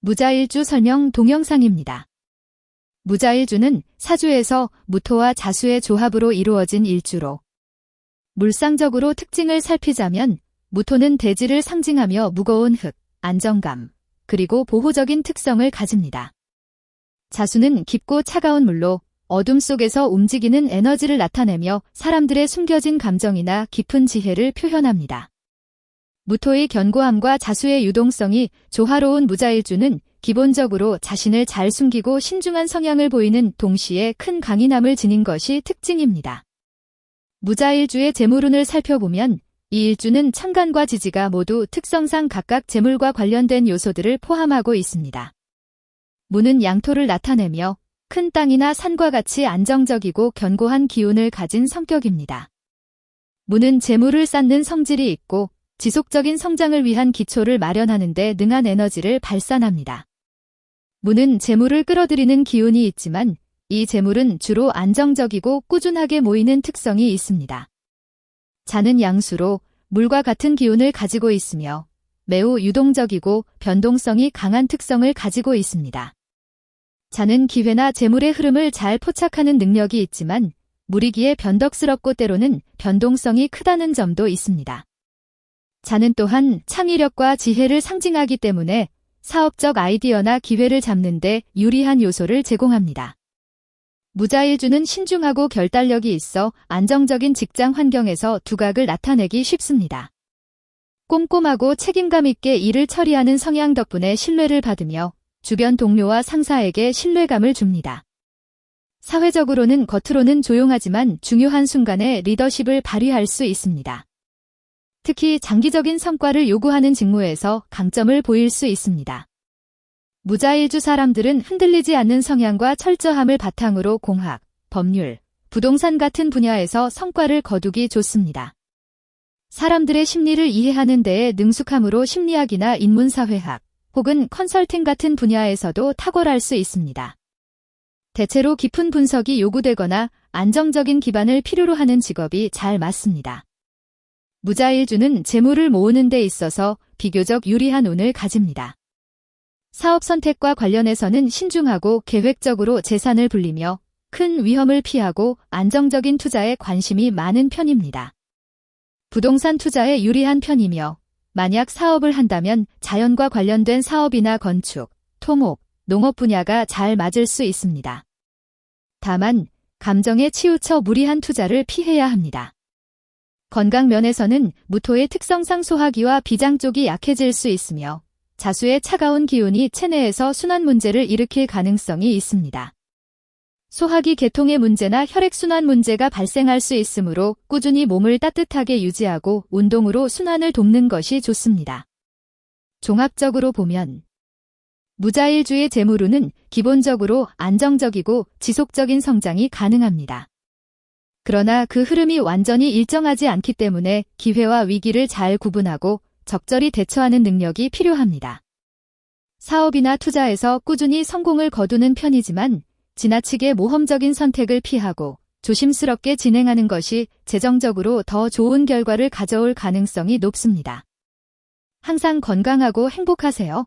무자일주 설명 동영상입니다. 무자일주는 사주에서 무토와 자수의 조합으로 이루어진 일주로 물상적으로 특징을 살피자면 무토는 대지를 상징하며 무거운 흙, 안정감, 그리고 보호적인 특성을 가집니다. 자수는 깊고 차가운 물로 어둠 속에서 움직이는 에너지를 나타내며 사람들의 숨겨진 감정이나 깊은 지혜를 표현합니다. 무토의 견고함과 자수의 유동성이 조화로운 무자일주는 기본적으로 자신을 잘 숨기고 신중한 성향을 보이는 동시에 큰 강인함을 지닌 것이 특징입니다. 무자일주의 재물운을 살펴보면 이 일주는 천간과 지지가 모두 특성상 각각 재물과 관련된 요소들을 포함하고 있습니다. 무는 양토를 나타내며 큰 땅이나 산과 같이 안정적이고 견고한 기운을 가진 성격입니다. 무는 재물을 쌓는 성질이 있고 지속적인 성장을 위한 기초를 마련하는 데 능한 에너지를 발산합니다. 무는 재물을 끌어들이는 기운이 있지만 이 재물은 주로 안정적이고 꾸준하게 모이는 특성이 있습니다. 자는 양수로 물과 같은 기운을 가지고 있으며 매우 유동적이고 변동성이 강한 특성을 가지고 있습니다. 자는 기회나 재물의 흐름을 잘 포착하는 능력이 있지만 무리기에 변덕스럽고 때로는 변동성이 크다는 점도 있습니다. 자는 또한 창의력과 지혜를 상징하기 때문에 사업적 아이디어나 기회를 잡는데 유리한 요소를 제공합니다. 무자일주는 신중하고 결단력이 있어 안정적인 직장 환경에서 두각을 나타내기 쉽습니다. 꼼꼼하고 책임감 있게 일을 처리하는 성향 덕분에 신뢰를 받으며 주변 동료와 상사에게 신뢰감을 줍니다. 사회적으로는 겉으로는 조용하지만 중요한 순간에 리더십을 발휘할 수 있습니다. 특히 장기적인 성과를 요구하는 직무에서 강점을 보일 수 있습니다. 무자일주 사람들은 흔들리지 않는 성향과 철저함을 바탕으로 공학, 법률, 부동산 같은 분야에서 성과를 거두기 좋습니다. 사람들의 심리를 이해하는 데에 능숙함으로 심리학이나 인문사회학, 혹은 컨설팅 같은 분야에서도 탁월할 수 있습니다. 대체로 깊은 분석이 요구되거나 안정적인 기반을 필요로 하는 직업이 잘 맞습니다. 무자일주는 재물을 모으는 데 있어서 비교적 유리한 운을 가집니다. 사업 선택과 관련해서는 신중하고 계획적으로 재산을 불리며 큰 위험을 피하고 안정적인 투자에 관심이 많은 편입니다. 부동산 투자에 유리한 편이며 만약 사업을 한다면 자연과 관련된 사업이나 건축, 토목, 농업 분야가 잘 맞을 수 있습니다. 다만 감정에 치우쳐 무리한 투자를 피해야 합니다. 건강 면에서는 무토의 특성상 소화기와 비장 쪽이 약해질 수 있으며 자수의 차가운 기운이 체내에서 순환 문제를 일으킬 가능성이 있습니다. 소화기 계통의 문제나 혈액순환 문제가 발생할 수 있으므로 꾸준히 몸을 따뜻하게 유지하고 운동으로 순환을 돕는 것이 좋습니다. 종합적으로 보면 무자일주의 재물운은 기본적으로 안정적이고 지속적인 성장이 가능합니다. 그러나 그 흐름이 완전히 일정하지 않기 때문에 기회와 위기를 잘 구분하고 적절히 대처하는 능력이 필요합니다. 사업이나 투자에서 꾸준히 성공을 거두는 편이지만 지나치게 모험적인 선택을 피하고 조심스럽게 진행하는 것이 재정적으로 더 좋은 결과를 가져올 가능성이 높습니다. 항상 건강하고 행복하세요.